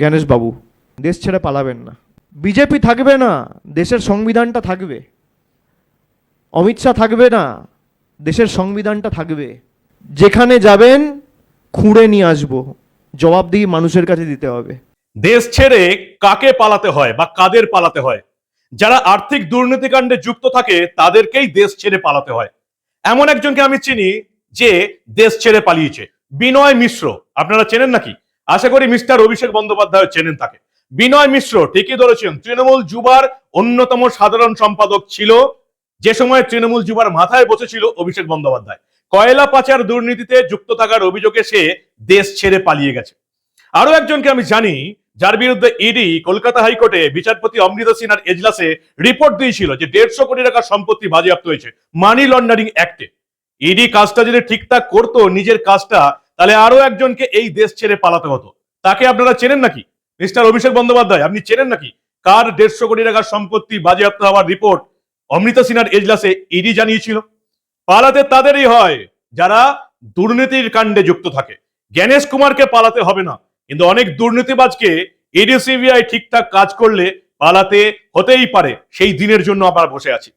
জ্ঞানেশ বাবু দেশ ছেড়ে পালাবেন না। বিজেপি থাকবে না, দেশের সংবিধানটা থাকবে। অমিত শাহ থাকবে না, দেশের সংবিধানটা থাকবে। যেখানে যাবেন, খুঁড়ে নিয়ে আসব। জবাবদিহি মানুষের কাছে দিতে হবে। দেশ ছেড়ে কাকে পালাতে হয় বা কাদের পালাতে হয়? যারা আর্থিক দুর্নীতিকাণ্ডে যুক্ত থাকে, তাদেরকেই দেশ ছেড়ে পালাতে হয়। এমন একজনকে আমি চিনি, যে দেশ ছেড়ে পালিয়েছে। বিনয় মিশ্র। আপনারা চেনেন নাকি? আশা করি মিস্টার অভিষেক বন্দ্যোপাধ্যায় চেনেন তাকে। বিনয় মিশ্র, ঠিকই ধরেছেন, তৃণমূল যুবার অন্যতম সাধারণ সম্পাদক ছিল। যে সময় তৃণমূল যুবার মাথায় বসেছিল অভিষেক বন্দ্যোপাধ্যায়। কয়লা পাচার দুর্নীতিতে যুক্ত থাকার অভিযোগে সে দেশ ছেড়ে পালিয়ে গেছে। আরও একজনকে আমি জানি, যার বিরুদ্ধে ইডি কলকাতা হাইকোর্টে বিচারপতি অমৃতা সিনহার এজলাসে রিপোর্ট দিয়েছিল যে দেড়শো কোটি টাকার সম্পত্তি বাজেয়াপ্ত হয়েছে, মানি লন্ডারিং অ্যাক্টে। ইডি কাজটা যদি ঠিকঠাক করতো, নিজের কাজটা তাহলে আরও একজনকে এই দেশ ছেড়ে পালাতে হতো। তাকে আপনারা চেনেন নাকি? মিস্টার অভিষেক বন্দ্যোপাধ্যায়, আপনি চেনেন নাকি? কার দেড়শো কোটি টাকার সম্পত্তি বাজেয়াপ্ত হওয়ার রিপোর্ট অমৃতা সিনহার এজলাসে ইডি জানিয়েছিল? পালাতে তাদেরই হয় যারা দুর্নীতির কাণ্ডে যুক্ত থাকে। জ্ঞানেশ কুমারকে পালাতে হবে না, কিন্তু অনেক দুর্নীতিবাজকে ইডি সিবিআই ঠিকঠাক কাজ করলে পালাতে হতেই পারে। সেই দিনের জন্য আমরা বসে আছি।